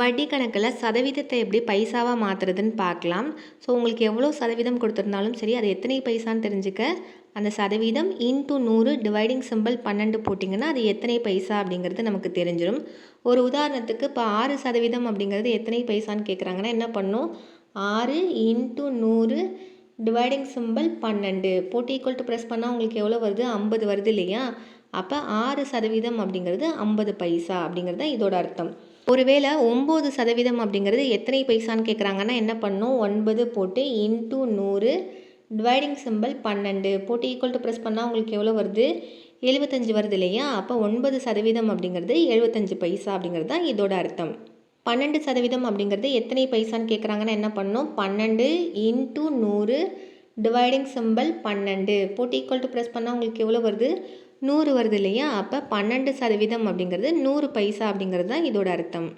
வட்டி கணக்கில் சதவீதத்தை எப்படி பைசாவாக மாற்றுறதுன்னு பார்க்கலாம். ஸோ உங்களுக்கு எவ்வளோ சதவீதம் கொடுத்துருந்தாலும் சரி அது எத்தனை பைசான்னு தெரிஞ்சுக்க. அந்த சதவீதம் இன்ட்டு நூறு டிவைடிங் சிம்பிள் பன்னெண்டு போட்டிங்கன்னா அது எத்தனை பைசா அப்படிங்கிறது நமக்கு தெரிஞ்சிடும் ஒரு உதாரணத்துக்கு இப்போ ஆறு சதவீதம் அப்படிங்கிறது எத்தனை பைசான்னு கேட்குறாங்கன்னா என்ன பண்ணும்? ஆறு இன்ட்டு நூறு டிவைடிங் சிம்பிள் பன்னெண்டு. போட்டி ஈக்குவல் டு ப்ரெஸ் பண்ணால் உங்களுக்கு எவ்வளோ வருது? ஐம்பது வருது இல்லையா? அப்போ ஆறு சதவீதம் அப்படிங்கிறது ஐம்பது பைசா அப்படிங்கிறது தான் இதோட அர்த்தம். ஒருவேளை ஒம்பது சதவீதம் அப்படிங்கிறது எத்தனை பைசான்னு கேட்குறாங்கன்னா என்ன பண்ணும்? ஒன்பது போட்டு இன்ட்டு நூறு டிவைடிங் சிம்பிள் பன்னெண்டு. போட்டு ஈக்குவல் டு ப்ரெஸ் பண்ணால் உங்களுக்கு எவ்வளோ வருது? எழுபத்தஞ்சு வருது இல்லையா? அப்போ ஒன்பது சதவீதம் அப்படிங்கிறது எழுபத்தஞ்சு பைசா அப்படிங்கிறது தான் இதோட அர்த்தம். பன்னெண்டு சதவீதம் அப்படிங்கிறது எத்தனை பைசான்னு கேட்குறாங்கன்னா என்ன பண்ணணும் பன்னெண்டு இன்ட்டு நூறு டிவைடிங் சிம்பிள் பன்னெண்டு. போட்டு ஈக்குவல் டு ப்ரெஸ் பண்ணால் உங்களுக்கு எவ்வளோ வருது? நூறு வருது இல்லையா? அப்போ பன்னெண்டு சதவீதம் அப்படிங்கிறது நூறு பைசா அப்படிங்கிறது தான் இதோட அர்த்தம்.